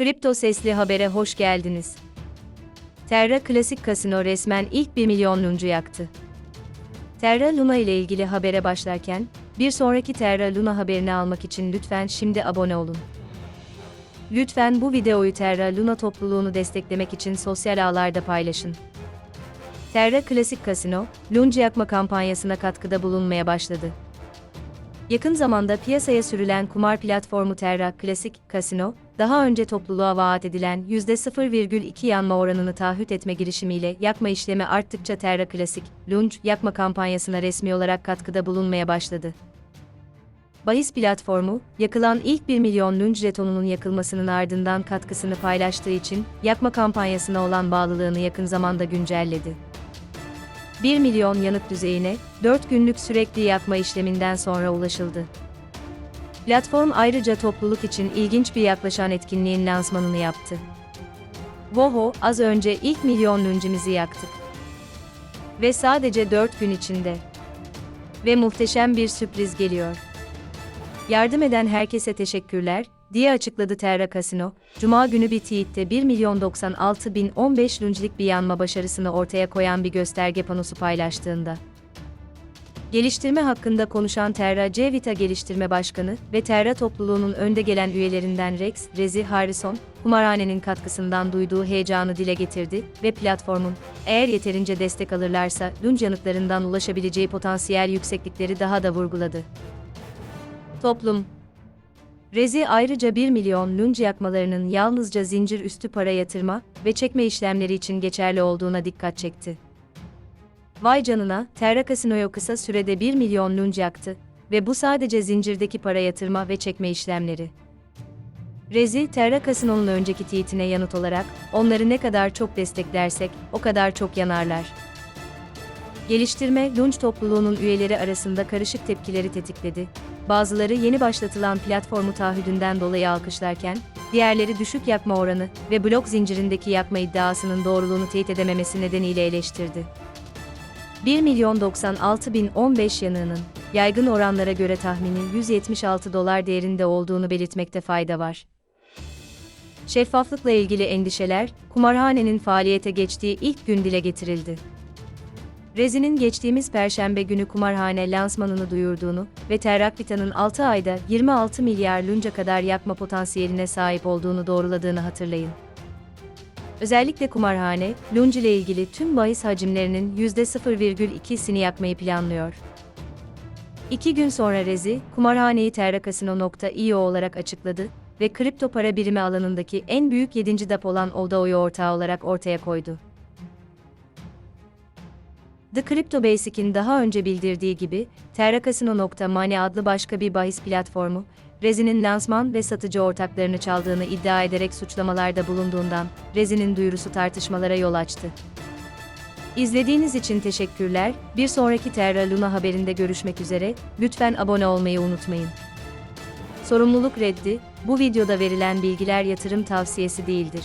Kripto Sesli Haber'e hoş geldiniz. Terra Klasik Kasino resmen ilk 1 milyonuncu yaktı. Terra Luna ile ilgili habere başlarken, bir sonraki Terra Luna haberini almak için lütfen şimdi abone olun. Lütfen bu videoyu Terra Luna topluluğunu desteklemek için sosyal ağlarda paylaşın. Terra Klasik Kasino, Lunge yakma kampanyasına katkıda bulunmaya başladı. Yakın zamanda piyasaya sürülen kumar platformu Terra Klasik Casino, daha önce topluluğa vaat edilen %0,2 yanma oranını taahhüt etme girişimiyle yakma işlemi arttıkça Terra Klasik, Lunge yakma kampanyasına resmi olarak katkıda bulunmaya başladı. Bahis platformu, yakılan ilk 1 milyon Lunge jetonunun yakılmasının ardından katkısını paylaştığı için, yakma kampanyasına olan bağlılığını yakın zamanda güncelledi. 1 milyon yanıt düzeyine 4 günlük sürekli yakma işleminden sonra ulaşıldı. Platform ayrıca topluluk için ilginç bir yaklaşan etkinliğin lansmanını yaptı. Voho, az önce ilk milyon lüncimizi yaktık. Ve sadece 4 gün içinde. Ve muhteşem bir sürpriz geliyor. Yardım eden herkese teşekkürler, diye açıkladı Terra Casino, Cuma günü bir tweette 1 milyon 96 bin 15 lünclik bir yanma başarısını ortaya koyan bir gösterge panosu paylaştığında. Geliştirme hakkında konuşan Terra C-Vita Geliştirme Başkanı ve Terra topluluğunun önde gelen üyelerinden Rex, Rezi Harrison, kumarhanenin katkısından duyduğu heyecanı dile getirdi ve platformun, eğer yeterince destek alırlarsa, lunge yanıtlarından ulaşabileceği potansiyel yükseklikleri daha da vurguladı. Toplum, Rezi ayrıca 1 milyon lunge yakmalarının yalnızca zincir üstü para yatırma ve çekme işlemleri için geçerli olduğuna dikkat çekti. Vay canına, Terra Casino'ya kısa sürede 1 milyon lunge yaktı ve bu sadece zincirdeki para yatırma ve çekme işlemleri. Rezi, Terra Casino'nun önceki tweetine yanıt olarak, onları ne kadar çok desteklersek, o kadar çok yanarlar. Geliştirme, Lunge topluluğunun üyeleri arasında karışık tepkileri tetikledi. Bazıları yeni başlatılan platformu taahhüdünden dolayı alkışlarken, diğerleri düşük yakma oranı ve blok zincirindeki yakma iddiasının doğruluğunu teyit edememesi nedeniyle eleştirdi. 1 milyon 96 bin 15 yanığının, yaygın oranlara göre tahmini 176 dolar değerinde olduğunu belirtmekte fayda var. Şeffaflıkla ilgili endişeler, kumarhanenin faaliyete geçtiği ilk gün dile getirildi. Rezi'nin geçtiğimiz perşembe günü kumarhane lansmanını duyurduğunu ve Terrakvita'nın 6 ayda 26 milyar lunca kadar yakma potansiyeline sahip olduğunu doğruladığını hatırlayın. Özellikle kumarhane, lunge ile ilgili tüm bahis hacimlerinin %0,2'sini yakmayı planlıyor. İki gün sonra Rezi, kumarhaneyi terrakasino.io olarak açıkladı ve kripto para birimi alanındaki en büyük 7. dap olan Odao'yu ortağı olarak ortaya koydu. The Crypto Basic'in daha önce bildirdiği gibi, TerraCasino.money adlı başka bir bahis platformu, Rezi'nin lansman ve satıcı ortaklarını çaldığını iddia ederek suçlamalarda bulunduğundan, Rezi'nin duyurusu tartışmalara yol açtı. İzlediğiniz için teşekkürler, bir sonraki Terra Luna haberinde görüşmek üzere, lütfen abone olmayı unutmayın. Sorumluluk reddi, bu videoda verilen bilgiler yatırım tavsiyesi değildir.